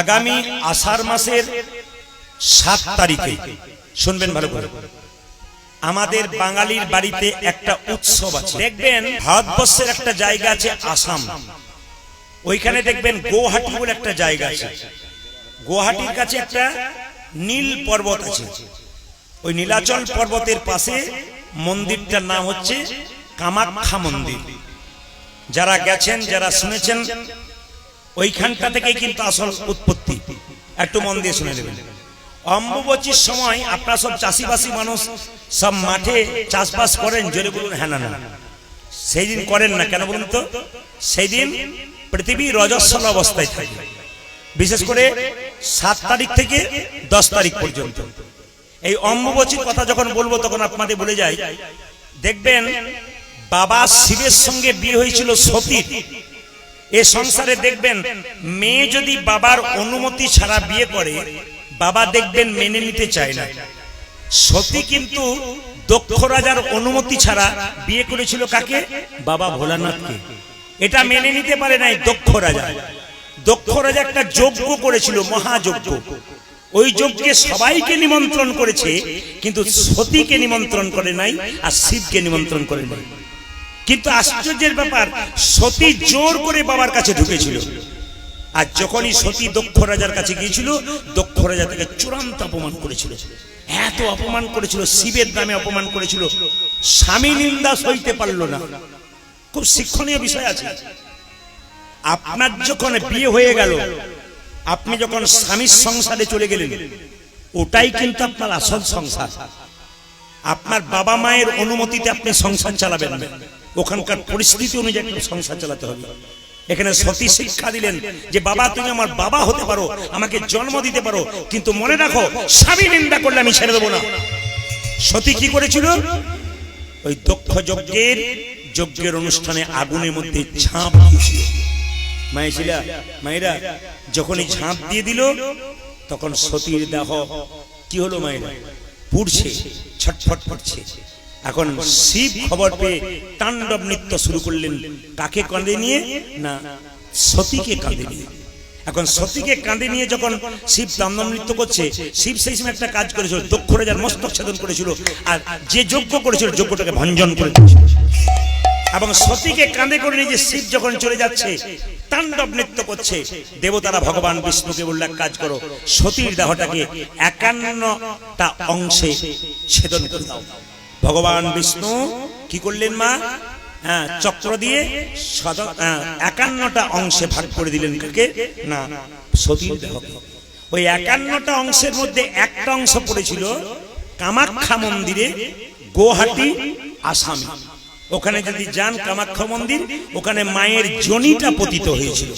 আগামী আষাঢ় মাসের সাত তারিখে। শুনবেন ভালো করে। আমাদের বাঙালির বাড়িতে একটা উৎসব আছে। দেখবেন ভারতবর্ষের একটা জায়গা আছে আসাম। ওইখানে দেখবেন গুয়াহাটি বলে একটা জায়গা আছে। গুয়াহাটির কাছে একটা নীল পর্বত আছে। ওই নীলাচল পর্বতের পাশে মন্দিরটার নাম হচ্ছে কামাখ্যা মন্দির। যারা গেছেন যারা শুনেছেন ওইখানটা থেকে কিন্তু আসল উৎপত্তি। একটু মন দিয়ে শুনে নেবেন। অম্বুবচীর সময় আপনারা সব চাষিবাসী মানুষ, সব মাঠে চাষবাস করেন, জোরে বলুন হ্যাঁ না সেই দিন করেন না কেন বলুন তো? সেই দিন পৃথিবী রজস্বল অবস্থায় থাকে। বিশেষ করে সাত তারিখ থেকে দশ তারিখ পর্যন্ত। এই অম্বুবচীর কথা যখন বলব, তখন আপনাদের বলে যাই, দেখবেন বাবা শিবের সঙ্গে বিয়ে হয়েছিল সতীর। এ সংসারে দেখবেন মেয়ে যদি বাবার অনুমতি ছাড়া বিয়ে করে, বাবা দেখবেন মেনে নিতে চায় না। সতী কিন্তু দক্ষ রাজার অনুমতি ছাড়া বিয়ে করেছিল কাকে? বাবা ভোলানাথকে। এটা মেনে নিতে পারে নাই দক্ষ রাজা। দক্ষ রাজা একটা যজ্ঞ করেছিল, মহাযজ্ঞ। ওই যজ্ঞে সবাইকে নিমন্ত্রণ করেছে, কিন্তু সতীকে নিমন্ত্রণ করে নাই আর শিবকে নিমন্ত্রণ করে নাই। কিন্তু আশ্চর্যের ব্যাপার, সতী জোর করে বাবার কাছে ঢুকেছিল। আর যখনই সতী দক্ষ রাজার কাছে গিয়েছিল, দক্ষ রাজা তাকে চূড়ান্ত অপমান করেছিল। এত অপমান করেছিল, শিবের নামে অপমান করেছিল। স্বামী নিন্দা সইতে পারল না। খুব শিক্ষণীয় বিষয় আছে। আপনার যখন বিয়ে হয়ে গেল, আপনি যখন স্বামীর সংসারে চলে গেলেন, ওটাই কিন্তু আপনার আসল সংসার। আপনার বাবা মায়ের অনুমতিতে আপনি সংসার চালাবেন না। ওখানকার পরিস্থিতি অনুযায়ী সংসার চালাতে হবে। এখানে সতী শিক্ষা দিলেন যে, বাবা, তুমি আমার বাবা হতে পারো, আমাকে জন্ম দিতে পারো, কিন্তু মনে রাখো, স্বামী নিন্দা করলে আমি ছেড়ে দেবো না। সতী কি করেছিল? ওই দক্ষ যজ্ঞের যজ্ঞের অনুষ্ঠানে আগুনের মধ্যে ঝাঁপ দিয়েছিল। মায়েছিলা মায়েরা, যখনই ঝাঁপ দিয়ে দিল, তখন সতীর দেহ কি হলো মায়েরা? পুড়ছে, ছটফট করছে। এখন শিব খবর পেয়ে তাণ্ডব নৃত্য শুরু করলেন। কাকে কাঁধে নিয়ে? না সতীকে কাঁধে নিয়ে। এখন সতীকে কাঁধে নিয়ে যখন শিব তাণ্ডব নৃত্য করছে শিব সেই সময় একটা কাজ করেছিল দক্ষ রাজার মস্তক ছেদন করেছিল। আর যে যজ্ঞ করেছিল যজ্ঞটাকে ভঞ্জন করে দিয়েছিল এবং সতীকে কাঁধে করে নিয়ে যে শিব যখন চলে যাচ্ছে তাণ্ডব নৃত্য করছে। দেবতারা ভগবান বিষ্ণুকে বললে এক কাজ করো সতীর দেহটাকে একান্নটা অংশে ছেদন করে দাও ভগবান বিষ্ণু কি করলেন মা? হ্যাঁ চক্র দিয়ে একান্নটা অংশে ভাগ করে দিলেন কাকে? না, সতীর দেহকে। ওই একান্নটা অংশের মধ্যে একটা অংশ পড়েছিল কামাখ্যা মন্দিরে গুয়াহাটি আসামে। ওখানে যদি যান কামাখ্যা মন্দির, ওখানে মায়ের জনিটা পতিত হয়েছিল।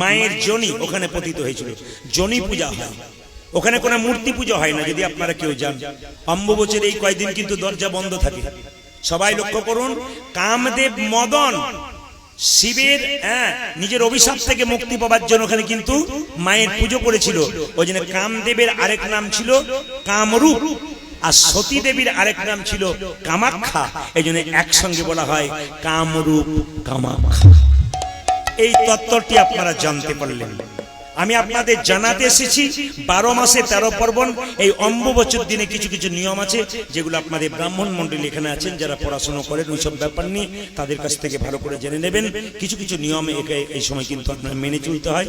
মায়ের জনি ওখানে পতিত হয়েছিল। জনি পূজা হয়। ওখানে কোনো মূর্তি পুজো হয় না, যদি আপনারা কেউ যান। অম্বুবচের এই কয়দিন কিন্তু দরজা বন্ধ থাকে। সবাই লক্ষ্য করুন, কামদেব মদন শিবের হ্যাঁ নিজের অভিশাপ থেকে মুক্তি পাওয়ার জন্য ওখানে কিন্তু মায়ের পুজো করেছিল। ওই জন্য কামদেবের আরেক নাম ছিল কামরূপ, আর সতী দেবীর আরেক নাম ছিল কামাখ্যা। এই জন্য একসঙ্গে বলা হয় কামরূপ, কামাখ্যা। এই তত্ত্বটি আপনারা জানতে পারলেন। আমি আপনাদের জানাতে এসেছি, বারো মাসে তেরো পার্বণ, এই অম্বুবচর দিনে কিছু কিছু নিয়ম আছে, যেগুলো আপনাদের ব্রাহ্মণ মন্ডলী এখানে আছেন, যারা পড়াশোনা করেন, ওইসব ব্যাপার নিয়ে তাদের কাছ থেকে ভালো করে জেনে নেবেন। কিছু কিছু নিয়ম একে এই সময় কিন্তু আপনার মেনে চলতে হয়।